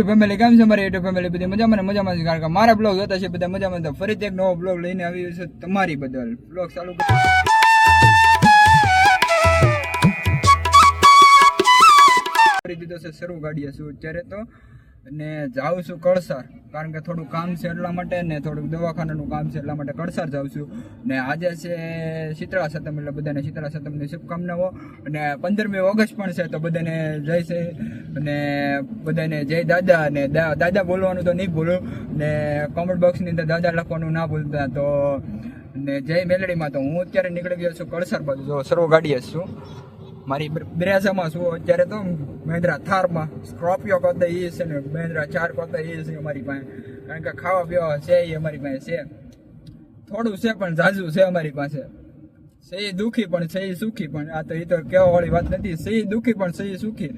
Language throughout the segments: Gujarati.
યુટ્યુબ ફેમિલી કેમ છે મારી યુટ્યુબ ફેમિલી બધી મજામાં ને? મજામાં છે કારણ કે મારા બ્લોગ જોતા છે બધા મજામાં. તો ફરીથી એક નવો બ્લોગ લઈને આવી છે તમારી બદલ. બ્લોગ ચાલુ કરો. કરી દીધો છે શરૂ ગાડીએ છું અત્યારે તો. અને જાઉં છું કળસર, કારણ કે થોડું કામ છે એટલા માટે ને થોડુંક દવાખાનાનું કામ છે એટલા માટે કળસર જાઉં છું. ને આજે છે શીતળા સતમ એટલે બધાને શીતળા સતમની શુભકામનાઓ. અને પંદરમી ઓગસ્ટ પણ છે તો બધાને જય છે. અને બધાને જય દાદા અને દાદા બોલવાનું તો નહીં ભૂલું. ને કોમેન્ટ બોક્સની અંદર દાદા લખવાનું ના ભૂલતા તો, ને જય મેલડીમાં તો હું અત્યારે નીકળી ગયો છું કળસર બાજુ. જો સર્વ ગાડીએ છું. મારી બ્રેઝામાં છું. અત્યારે તો મહેન્દ્રા થારમાં સ્કોર્પિયો કરતા એ છે ને મહેન્દ્રા ચાર કરતા એ છે અમારી પાસે. કારણ કે ખાવા પીવા છે એ અમારી પાસે છે. થોડું છે પણ ઝાઝું છે અમારી પાસે. સહી દુઃખી પણ સહી સુખી પણ. આ તો એ તો કહેવા વાળી વાત નથી. સહી દુઃખી પણ સહી સુખી.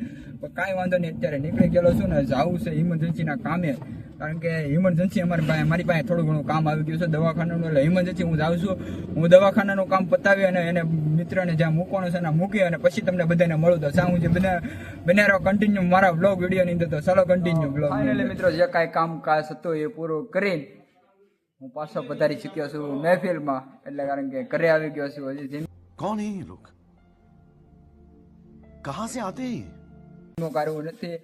પણ કાંઈ વાંધો નહીં, અત્યારે નીકળી ગયેલો છું ને જાવું છે ઇમરજન્સીના કામે. કારણ કે ઇમરજન્સી અમારી પાસે મારી પાસે થોડું ઘણું કામ આવી ગયું છે દવાખાનાનું એટલે ઇમરજન્સી હું જાઉં છું. હું દવાખાનાનું કામ પતાવી અને એને મિત્રને જ્યાં મૂકવાનું છે એના મૂકી અને પછી તમને બધાને મળું. તો સારું છે બધા બનેરો કન્ટિન્યુ મારા બ્લોગ વિડીયોની અંદર. તો ચાલો કન્ટિન્યુ બ્લોગ ફાઇનલી મિત્રો જે કાંઈ કામ કામકાજ હતું એ પૂરું કરીને હું પાછો પધારી શક્યો છું મહેફિલમાં. એટલે કારણ કે ઘરે આવી ગયો છું હજી કોણ એ લોક કહા સે આતે નો કાર્યો નથી.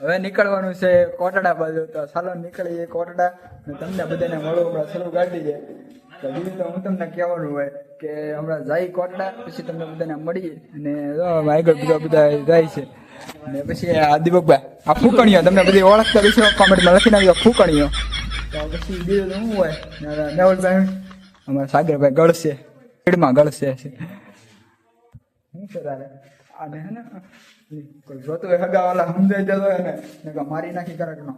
હવે નીકળવાનું છે કોટડા બાજુ, તો ચાલો નીકળીએ કોટડા. અને તમને બધાને મળું, હમણાં સલુ કાઢી છે. તો બીજું તો હું તમને કહેવાનું હોય કે હમણાં જાય કોટડા, પછી તમને બધાને મળીએ. અને આગળ બધા બધા જાય છે. અને પછી આ દીપકભાઈ આ ફૂકણીઓ તમને બધી ઓળખતા વિશે કોમેન્ટમાં લખી નાખજો, ફૂકણીઓ. તો પછી બીજું તો શું હોય? મેહુલભાઈ, અમારા સાગરભાઈ ગળશે. ભીડમાં ગળશે. શું છે તારે? આને હે ને? જોતો હોય હગાવાલા સમજાઈ જતો હોય મારી નાખી કરક નો.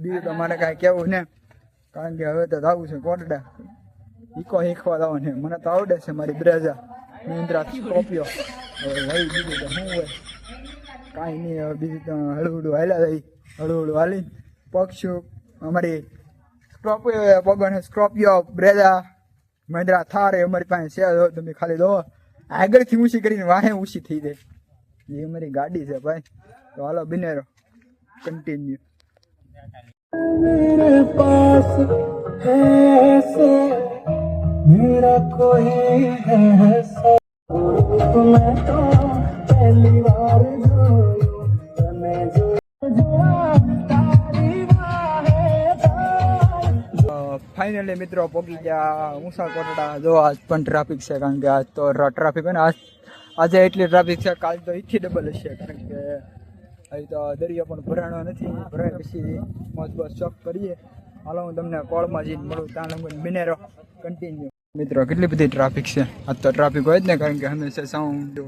બીજું તો મારે કાંઈ કેવું ને, કારણ કે હવે તો જવું છે કોટડા ઈકો શીખવા જવાનું ને મને તો આવડે છે મારી બ્રેઝા મહિન્દ્રા હવે વહી બીજું તો કાંઈ નહીં, હવે બીજું તો હળવું હાલ્યા થઈ હળવું હાલી પક્ષુ અમારી સ્કોર્પિયો પગને સ્કોર્પિયો બ્રેઝા મહિન્દ્રા થાર એ અમારી પાસે છે. તમે ખાલી દો આગળથી ઊંચી કરીને વાહે ઊંચી થઈ જાય. એ અમારી ગાડી છે ભાઈ તો હાલો બિનેરો કન્ટિન્યુ मेरे पास है ऐसे मेरा कोई है ऐसा मैं तो पहली बार जोयूं तने जो ફાઇનલી મિત્રો પહોંચી ગયા ઊંસા કોટડા જો આજ પણ ટ્રાફિક છે કારણ કે આજ તો ટ્રાફિક હોય ને આજ આજે એટલી ટ્રાફિક છે, કાલ તો એથી ડબલ હશે, કારણ કે અહીં તો દરિયો પણ ભરાણો નથી. ભરાય પછી મોજ બસ ચોક કરીએ. હાલો, હું તમને કોળમાં જઈને મળું, ત્યાં લંગન બિનેરો કન્ટિન્યુ મિત્રો, કેટલી બધી ટ્રાફિક છે? આજ તો ટ્રાફિક હોય જ ને, કારણ કે હંમેશા સાઉન્ડ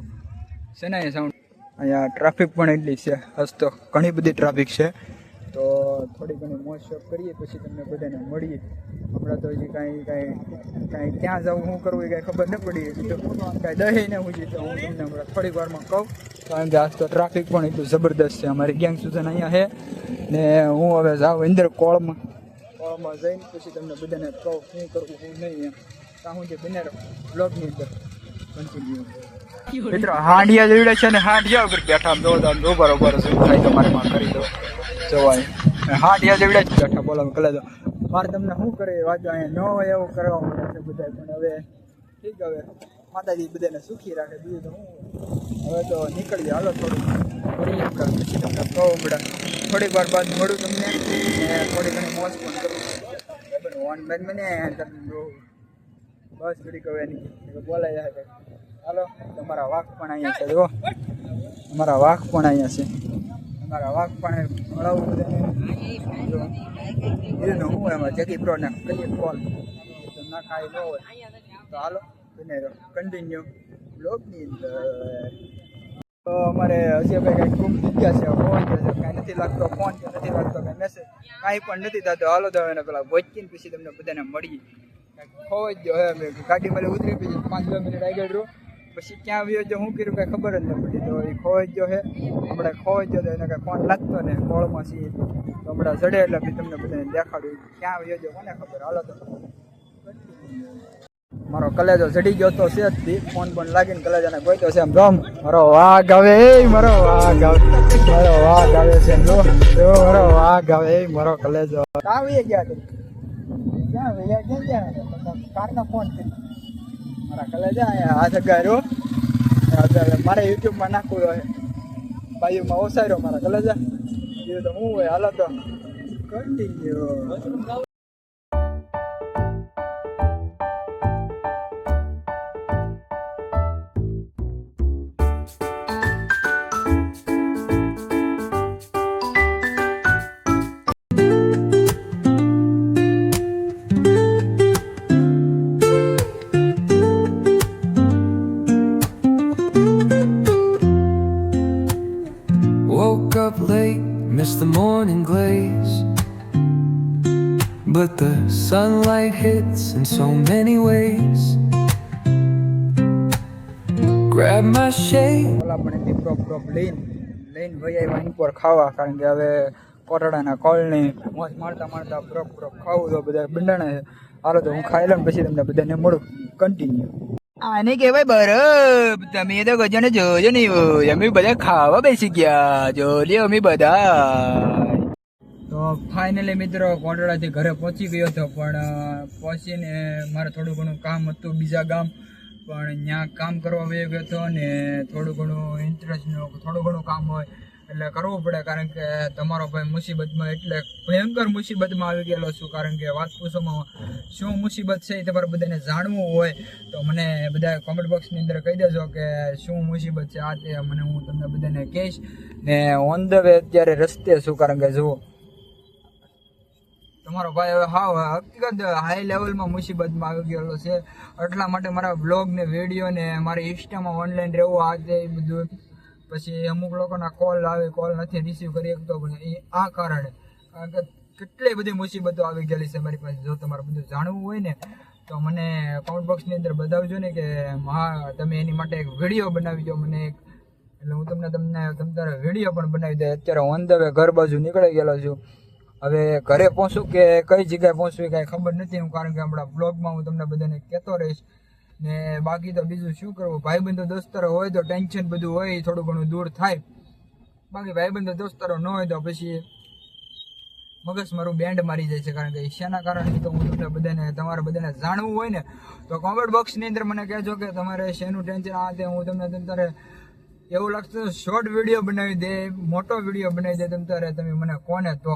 છે ને સાઉન્ડ અહીંયા ટ્રાફિક પણ એટલી છે, આજ તો ઘણી બધી ટ્રાફિક છે. તો થોડી ઘણી મોજ કરીએ, પછી તમને બધાને મળીએ. હમણાં તો હજી કાંઈ કાંઈ કાંઈ ક્યાં જવું શું કરવું એ કાંઈ ખબર ન પડી હજી તો. કાંઈ દહી ને હું તો હું તમને હમણાં થોડીક વારમાં કહું. કારણ કે આજ તો ટ્રાફિક પણ એટલું જબરદસ્ત છે. અમારી ગેંગ સુધન અહીંયા છે ને હું હવે જાઉં અંદર કોળમાં. કોળમાં જઈને પછી તમને બધાને કહું શું કરવું, શું નહીં એમ. ત્યાં હું જે બિનાર બ્લોગની અંદર. મિત્રો, હાંડિયા જોડે છે ને હાંડિયા ઉપર બેઠા દો દો બરોબર શું થાય તમારે, માં કરી દો. જવાય. હાંડિયા જેવડે જ બેઠા. બોલો કલે દો. મારે તમને શું કરે વાંચો અહીંયા ન હોય એવું કરવા મળે છે બધા પણ હવે ઠીક હવે. માતાજી બધાને સુખી રાખે. બીજું તો હું? હવે તો નીકળીએ હાલો થોડું તમને થોડીક વાર બાદ મળું તમને. થોડી ઘણી મોજ પણ કરું. બેન મને તમને બસ ઘડી કહે નહીં બોલાય હાલો. તમારા વાઘ પણ અહીંયા છે. જો અમારા વાઘ પણ અહીંયા છે. અમારા વાઘ પણ મળાવું બધાને એનું હું એમાં જગી પ્રો ને કરીએ કોલ ના કાંઈ ન હોય. તો હાલો બને કન્ટિન્યુ બ્લોગની અંદર. તો અમારે હજી ભાઈ ખૂબ જગ્યા ગયા છે, ફોન છે. કાંઈ નથી લાગતો, ફોન કે નથી લાગતો, કાંઈ મેસેજ કાંઈ પણ નથી થતો. હાલો, તો એને પેલા વચ્ચીને પછી તમને બધાને મળીએ. કાંઈક ખોવાઈ જ ગયો, હવે મેં ગાડીમાં ઉતરી પછી પાંચ દસ મિનિટ આગળ રહ્યો પછી ક્યાં આવ્યો જો શું કર્યું કાંઈ ખબર જ ન પડી. તો એ ખોવાઈ ગયો છે. હમણાં ખોવાઈ ગયો તો એને કાંઈ ફોન લાગતો ને કોળમાં છીએ તો હમણાં ચડે એટલે પછી તમને બધાને દેખાડ્યું. ક્યાં આવ્યો જો કોને ખબર? હાલો તો. મારો કલેજો ચડી ગયો તો છે જ ફોન પણ લાગીને કલેજાને ગોઈતો છે એમ જોમ મારો વાઘ આવે. મારો વાઘ આવે. મારો વાઘ આવે છે જો. જો મારો વાઘ આવે. મારો કલેજો. આવી ગયા ક્યાં ગયા? ક્યાં ગયા? કારના ફોન કરી મારા કલેજા અગાર્યો અત્યારે મારે યુટ્યુબમાં નાખવું હોય. બાજુમાં ઓસાર્યો મારા કલેજા. એ તો હું હોય, હાલો તો. Continue missed the morning glaze. But the sunlight hits in so many ways. Grab my shade. ઓલા પણ એમની પ્રોપ પ્રોપ લઈને લઈને ભાઈ આવ્યા એની પર ખાવા કારણ કે હવે કોટડાના કોળને મોજ મારતા મારતા પ્રોપ પ્રોપ ખાવું તો બધા બંધાણા છે હાલો તો હું ખાઈ લઉં પછી તમને બધાને મળું કન્ટિન્યુ આને કહેવાય બરફ. તમે તો ગજાને જોજો નહીં અમે બધા ખાવા બેસી ગયા. જોજો અમે બધા. તો ફાઇનલી મિત્રો કોટડાથી ઘરે પહોંચી ગયો હતો પણ પહોંચીને મારે થોડું ઘણું કામ હતું બીજા ગામ. પણ ત્યાં કામ કરવા વયો ગયો હતો ને થોડું ઘણું ઇન્ટરેસ્ટનું થોડું ઘણું કામ હોય. એટલે કરવું પડે, કારણ કે તમારો ભાઈ મુસીબતમાં એટલે ભયંકર મુસીબતમાં આવી ગયેલો છું, કારણ કે વાત પૂછોમાં શું મુસીબત છે એ તમારે બધાને જાણવું હોય, તો મને બધા કોમેન્ટ બોક્સની અંદર કહી દેજો કે શું મુસીબત છે આ તે, મને હું તમને બધાને કહીશ. ને ઓન ધ વે અત્યારે રસ્તે છું, કારણ કે જુઓ. તમારો ભાઈ હવે હા હકીકત હાઈ લેવલમાં મુસીબતમાં આવી ગયેલો છે. એટલા માટે મારા બ્લોગ ને વીડિયો ને મારી ઇન્સ્ટામાં ઓનલાઈન રહેવું, આ તે બધું. પછી અમુક લોકોના કોલ આવે કોલ નથી રિસીવ કરી શકતો પણ એ આ કારણે. કારણ કે કેટલી બધી મુસીબતો આવી ગયેલી છે મારી પાસે. જો તમારે બધું જાણવું હોય ને, તો મને કોમેન્ટ બોક્સની અંદર બતાવજો ને કે હા તમે એની માટે એક વીડિયો બનાવી દો મને એક, એટલે હું તમને તમને તમારે વીડિયો પણ બનાવી દે અત્યારે ઓન ધ વે ઘર બાજુ નીકળી ગયેલો છું. હવે ઘરે પહોંચું કે કઈ જગ્યાએ પહોંચવી કાંઈ ખબર નથી. હું કારણ કે આપણા બ્લોગમાં હું તમને બધાને કહેતો રહીશ. ને બાકી તો બીજું શું કરવું? ભાઈબંધો દોસ્તારો હોય તો ટેન્શન બધું હોય, થોડું ઘણું દૂર થાય. બાકી ભાઈબંધો દોસ્તારો ન હોય તો પછી મગજ મારું બેન્ડ મારી જાય છે, કારણ કે શેના કારણે તો હું તમને બધાને, તમારે બધાને જાણવું હોય ને, તો કોમેન્ટ બોક્સની અંદર મને કહેજો કે તમારે શેનું ટેન્શન આ તે, હું તમને તમારે એવું લાગતું શોર્ટ વીડિયો બનાવી દે, મોટો વીડિયો બનાવી દે તમ તમે મને કોને તો.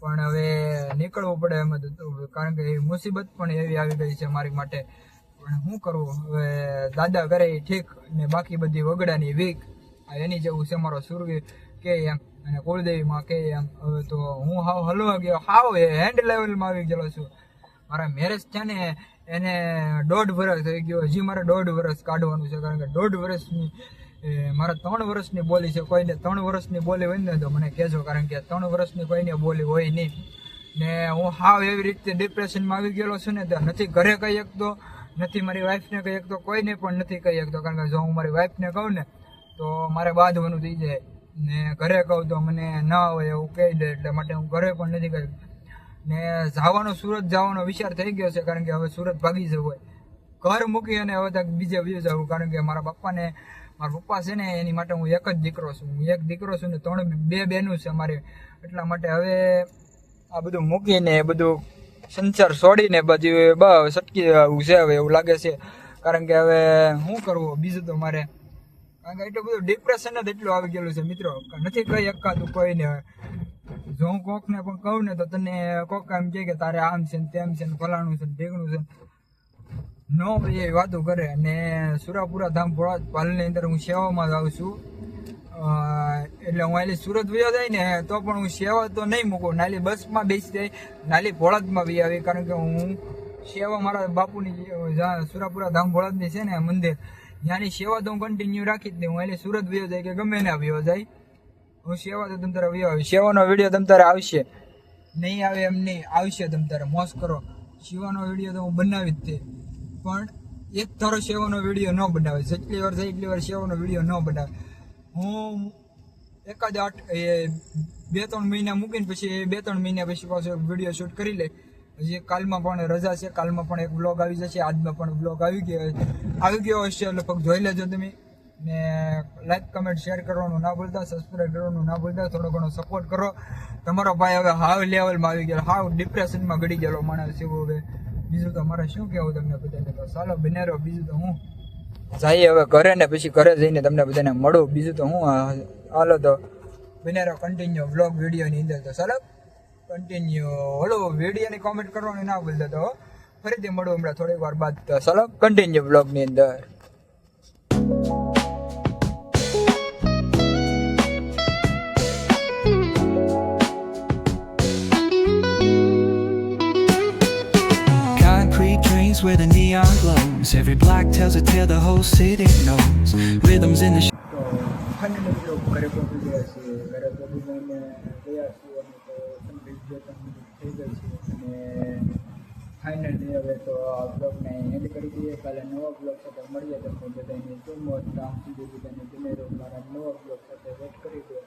પણ હવે નીકળવું પડે એમ કારણ કે મુસીબત પણ એવી આવી ગઈ છે મારી માટે. શું કરવું હવે દાદા કરે એ ઠીક ને બાકી બધી વગડાની વીક. એની જેવું છે મારો સુરવીર. કે એમ. અને કુળદેવીમાં કે એમ. હવે તો હું હાવ હલવા ગયો. હાવ હેન્ડ લેવલમાં આવી ગયેલો છું. મારા મેરેજ છે ને એને દોઢ વર્ષ થઈ ગયો. હજી મારે દોઢ વર્ષ કાઢવાનું છે. કારણ કે દોઢ વર્ષની એ, મારે ત્રણ વર્ષની બોલી છે. કોઈને ત્રણ વર્ષની બોલી હોય ને તો મને કહેજો. કારણ કે ત્રણ વર્ષની કોઈને બોલી હોય નહીં. ને હું હાવ એવી રીતે ડિપ્રેશનમાં આવી ગયેલો છું ને તો નથી ઘરે કહી શકતો નથી, મારી વાઈફને કહી શકતો કોઈને પણ નથી કહી શકતો, કારણ કે જો હું મારી વાઈફને કહું ને, તો મારે બાંધવાનું થઈ જાય. ને ઘરે કહું તો મને ના હોય એવું કહી દે, એટલે માટે હું ઘરે પણ નથી કહી ને જવાનો સુરત જવાનો વિચાર થઈ ગયો છે, કારણ કે હવે સુરત ભાગી જવું હોય. ઘર મૂકી અને હવે તક બીજે બીજે જવું કારણ કે મારા પપ્પાને મારા પપ્પા છે ને, એની માટે હું એક જ દીકરો છું. હું એક દીકરો છું ને, ત્રણ બે બહેનું છે મારે એટલા માટે હવે આ બધું મૂકીને એ બધું સંસાર છોડીને પછી બસ સટકી છે હવે એવું લાગે છે. કારણ કે હવે શું કરવું? બીજું તો મારે કારણ કે એટલું બધું ડિપ્રેશન જ એટલું આવી ગયેલું છે મિત્રો. નથી કહી કોઈ કોઈને. જો હું કોકને પણ કહું ને તો તને કોક એમ કે તારે આમ છે ને તેમ છે ને ફલાણું છે ને ઢેગણું છે નો. એ વાતો કરે. અને સુરાપુરા ધામ ભોળા પાલની અંદર હું સેવામાં જ આવું છું. એટલે હું આલી સુરત વયો જાય ને, તો પણ હું સેવા તો નહીં મૂકું. નાલી બસમાં બેસી જાય, નાલી ભોળાદમાં બી આવી. કારણ કે હું સેવા મારા બાપુની સુરાપુરા ધામ ભોળાદની છે ને મંદિર, ત્યાંની સેવા તો હું કન્ટિન્યુ રાખી જ દઉં. હું આલી સુરત વયો જાય કે ગમે ને વયો જાય. હું સેવા તો તમ તારે વયો આવી સેવાનો વીડિયો તમ તારે આવશે. નહીં આવે એમ નહીં, આવશે તમ તારે મોસ કરો. સેવાનો વીડિયો તો હું બનાવી જ તે પણ એક તારો સેવાનો વીડિયો ન બનાવે. જેટલી વાર થાય એટલી વાર સેવાનો વીડિયો ન બનાવે. હું એકાદ આઠ, એ બે ત્રણ મહિના મૂકીને પછી બે ત્રણ મહિના પછી પાછો વીડિયો શૂટ કરી લે. હજી કાલમાં પણ રજા છે, કાલમાં પણ એક બ્લોગ આવી જશે આજમાં પણ બ્લોગ આવી ગયો આવી ગયો હશે લગભગ જોઈ લેજો તમે. ને લાઈક કમેન્ટ શેર કરવાનું ના ભૂલતા સબસ્ક્રાઈબ કરવાનું ના ભૂલતા, થોડો ઘણો સપોર્ટ કરો. તમારો ભાઈ હવે હાવ લેવલમાં આવી ગયો, હાવ ડિપ્રેશનમાં ઘડી ગયેલો માણસ શું હવે. બીજું તો મારે શું કહેવું તમને બધાને? તો ચાલો બને રહો, બીજું તો હું જઈએ હવે ઘરે ને પછી ઘરે જઈને તમને બધાને મળું. બીજું તો હું હાલો તો બને કન્ટિન્યુ વ્લોગ વિડીયોની અંદર તો સરસ કન્ટિન્યુ હલો વિડીયોની કોમેન્ટ કરવાનું ના ભૂલતો તો ફરીથી મળું હમણાં થોડીક વાર બાદ તો ચાલો. કન્ટિન્યુ વ્લોગની અંદર. Where the neon glows. Every block tells a tale the whole city knows. Rhythms in the sh- તો ફાઇનલી મિત્રો ઘરે પહોંચી ગયા છીએ ઘરે પહોંચી જઈને ગયા છીએ અને તો કમ્પ્લીટ જે કામ થઈ ગઈ છે અને ફાઇનલી હવે તો આ બ્લોગને એન્ડ કરી દઈએ કાલે નવા બ્લોગ સાથે મળીએ તમને બધાને જમો કામ સુધી બધાને જમે રહો મારા નવા બ્લોગ સાથે વેટ કરી દો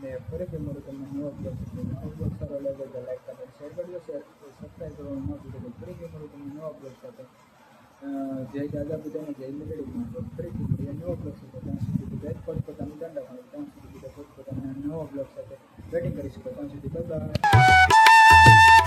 ને ફરીથી મળું તમને નવા બ્લોગ સાથે નવો બ્લોગ સારો લાગે તો લાઈક કમેન્ટ શેર કરજો શેર સબસ્ક્રાઈબ કરવાનું ન ભૂલતા તો ફરીથી મળું તમને નવા બ્લોગ સાથે અ, જય દાદા બધાને જય મેળવી ફરીથી મળીએ નવો બ્લોક સાથે ત્યાં સુધી બધા પોતપોતાનું દંડ હોય ત્યાં સુધી બધા પોતપોતાના નવો બ્લોગ સાથે વેટિંગ કરી શકો ત્યાં સુધી બધા